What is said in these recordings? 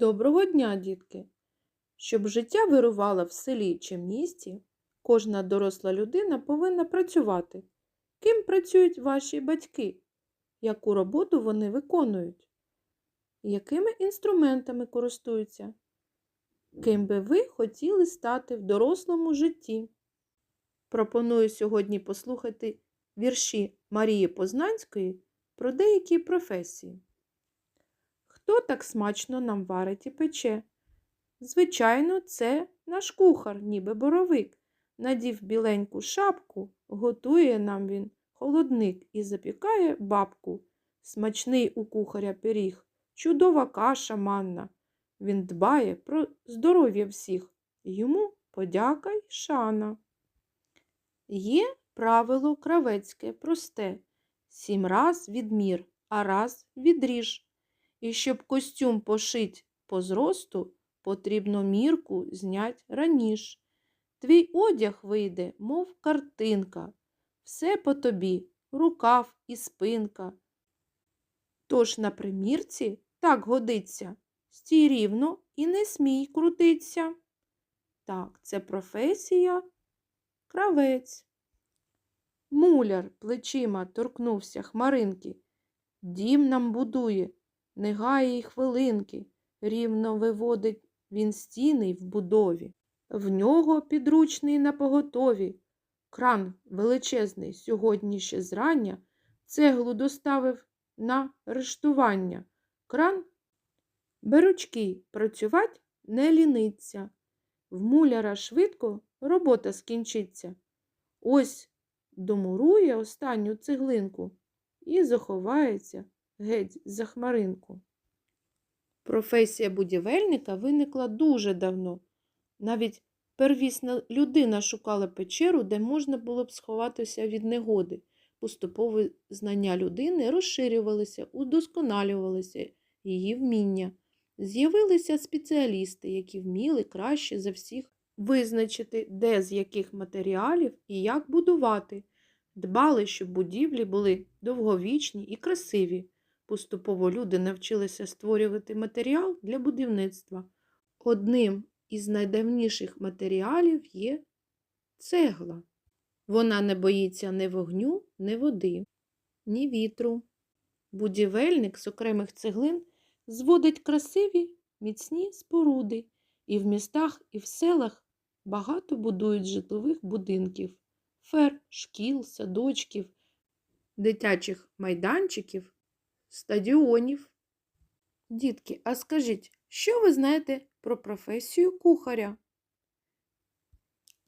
Доброго дня, дітки! Щоб життя вирувало в селі чи місті, кожна доросла людина повинна працювати. Ким працюють ваші батьки? Яку роботу вони виконують? Якими інструментами користуються? Ким би ви хотіли стати в дорослому житті? Пропоную сьогодні послухати вірші Марії Познанської про деякі професії. Хто так смачно нам варить і пече? Звичайно, це наш кухар, ніби боровик. Надів біленьку шапку, готує нам він холодник і запікає бабку. Смачний у кухаря пиріг, чудова каша манна. Він дбає про здоров'я всіх. Йому подяка й шана. Є правило кравецьке просте. Сім раз відмір, а раз відріж. І щоб костюм пошить по зросту, потрібно мірку знять раніш. Твій одяг вийде, мов картинка, все по тобі, рукав і спинка. Тож на примірці так годиться, стій рівно і не смій крутиться. Так, це професія кравець. Муляр плечима торкнувся хмаринки. Дім нам будує, не гає й хвилинки, рівно виводить він стіни в будові. В нього підручний на поготові. Кран величезний сьогодні ще зрання цеглу доставив на рештування. Кран беручки працювать не ліниться. В муляра швидко робота скінчиться. Ось домурує останню цеглинку і заховається геть за хмаринку. Професія будівельника виникла дуже давно. Навіть первісна людина шукала печеру, де можна було б сховатися від негоди. Поступові знання людини розширювалися, удосконалювалися її вміння. З'явилися спеціалісти, які вміли краще за всіх визначити, де з яких матеріалів і як будувати. Дбали, щоб будівлі були довговічні і красиві. Поступово люди навчилися створювати матеріал для будівництва. Одним із найдавніших матеріалів є цегла. Вона не боїться ні вогню, ні води, ні вітру. Будівельник з окремих цеглин зводить красиві міцні споруди, і в містах, і в селах багато будують житлових будинків, фер, шкіл, садочків, дитячих майданчиків, стадіонів. Дітки, а скажіть, що ви знаєте про професію кухаря?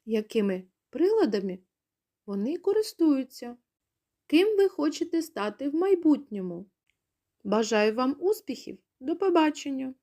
Якими приладами вони користуються? Ким ви хочете стати в майбутньому? Бажаю вам успіхів! До побачення!